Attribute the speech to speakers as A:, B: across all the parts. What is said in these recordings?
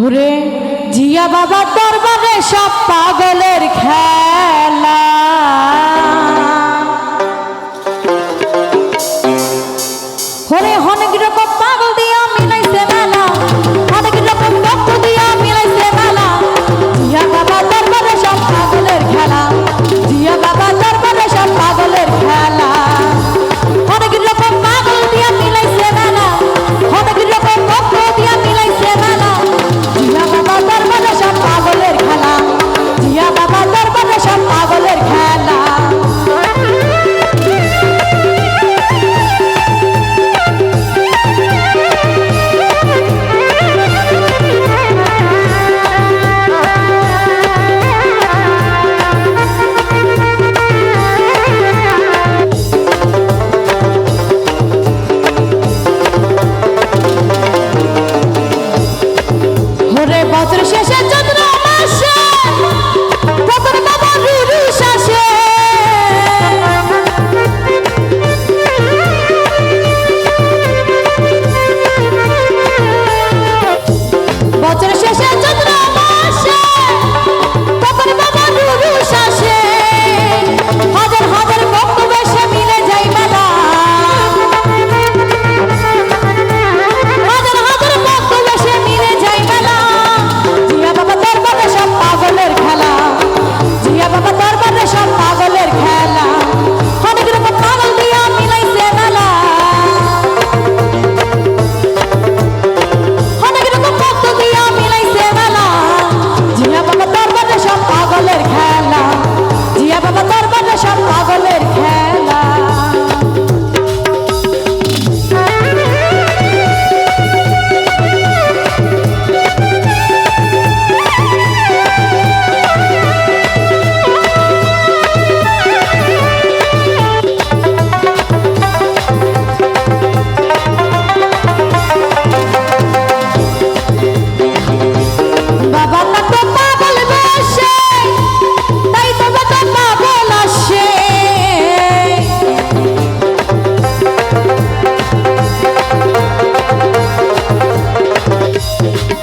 A: ওরে জিয়া বাবা দরবারে সব পাগলের খেলা।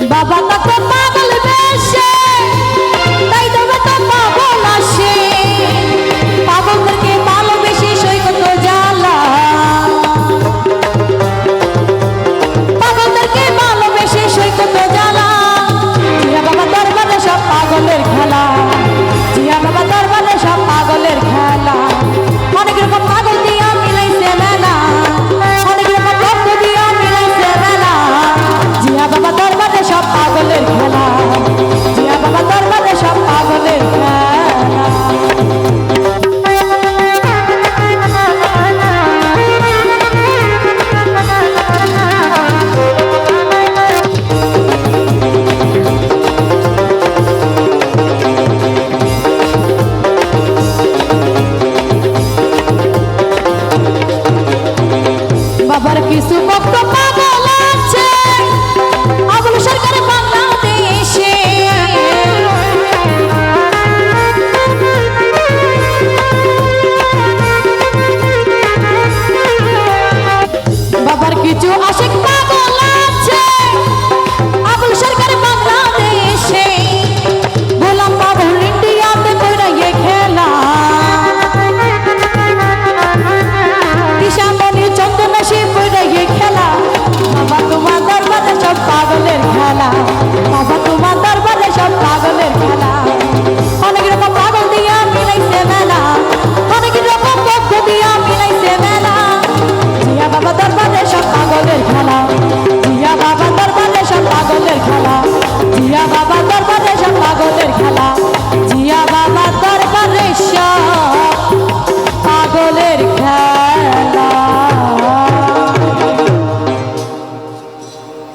A: বাবা